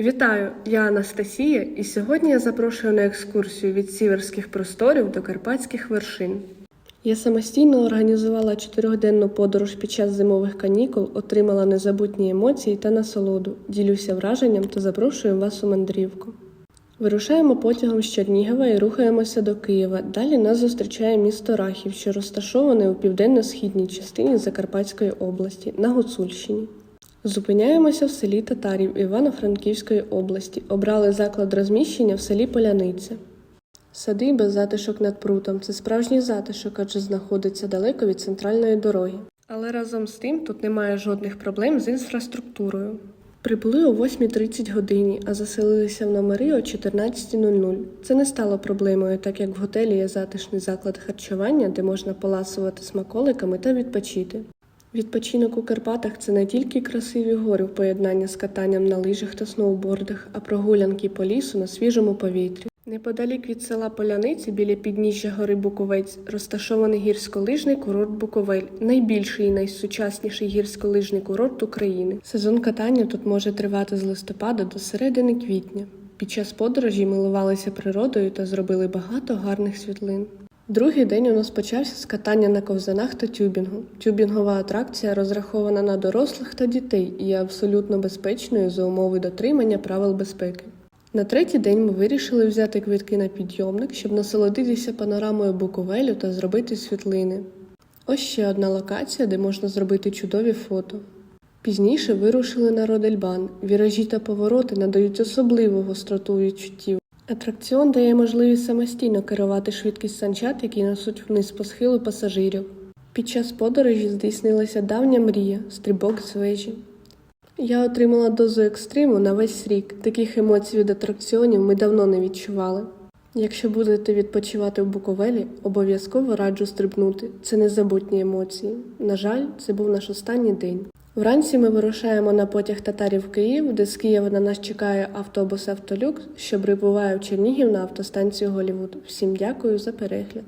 Вітаю, я Анастасія, і сьогодні я запрошую на екскурсію від сіверських просторів до карпатських вершин. Я самостійно організувала чотирьохденну подорож під час зимових канікул, отримала незабутні емоції та насолоду, ділюся враженням та запрошую вас у мандрівку. Вирушаємо потягом з Чернігова і рухаємося до Києва. Далі нас зустрічає місто Рахів, що розташоване у південно-східній частині Закарпатської області на Гуцульщині. Зупиняємося в селі Татарів Івано-Франківської області. Обрали заклад розміщення в селі Поляниця. Садиба затишок над прутом це справжній затишок, адже знаходиться далеко від центральної дороги. Але разом з тим тут немає жодних проблем з інфраструктурою. Прибули о 8.30 годині, а заселилися в номери о 14.00. Це не стало проблемою, так як в готелі є затишний заклад харчування, де можна поласувати смаколиками та відпочити. Відпочинок у Карпатах це не тільки красиві гори в поєднанні з катанням на лижах та сноубордах, а прогулянки по лісу на свіжому повітрі. Неподалік від села Поляниці, біля підніжжя гори Буковець, розташований гірськолижний курорт Буковель, найбільший і найсучасніший гірськолижний курорт України. Сезон катання тут може тривати з листопада до середини квітня. Під час подорожі милувалися природою та зробили багато гарних світлин. Другий день у нас почався з катання на ковзанах та тюбінгу. Тюбінгова атракція розрахована на дорослих та дітей і є абсолютно безпечною за умови дотримання правил безпеки. На третій день ми вирішили взяти квитки на підйомник, щоб насолодитися панорамою Буковелю та зробити світлини. Ось ще одна локація, де можна зробити чудові фото. Пізніше вирушили на Родельбан. Віражі та повороти надають особливу гостроту відчуттів. Атракціон дає можливість самостійно керувати швидкість санчат, які несуть вниз по схилу пасажирів. Під час подорожі здійснилася давня мрія стрибок з вежі. Я отримала дозу екстриму на весь рік. Таких емоцій від атракціонів ми давно не відчували. Якщо будете відпочивати в Буковелі, обов'язково раджу стрибнути. Це незабутні емоції. На жаль, це був наш останній день. Вранці ми вирушаємо на потяг татарів в Київ, де з Києва на нас чекає автобус Автолюк, що прибуває в Чернігів на автостанцію Голівуд. Всім дякую за перегляд.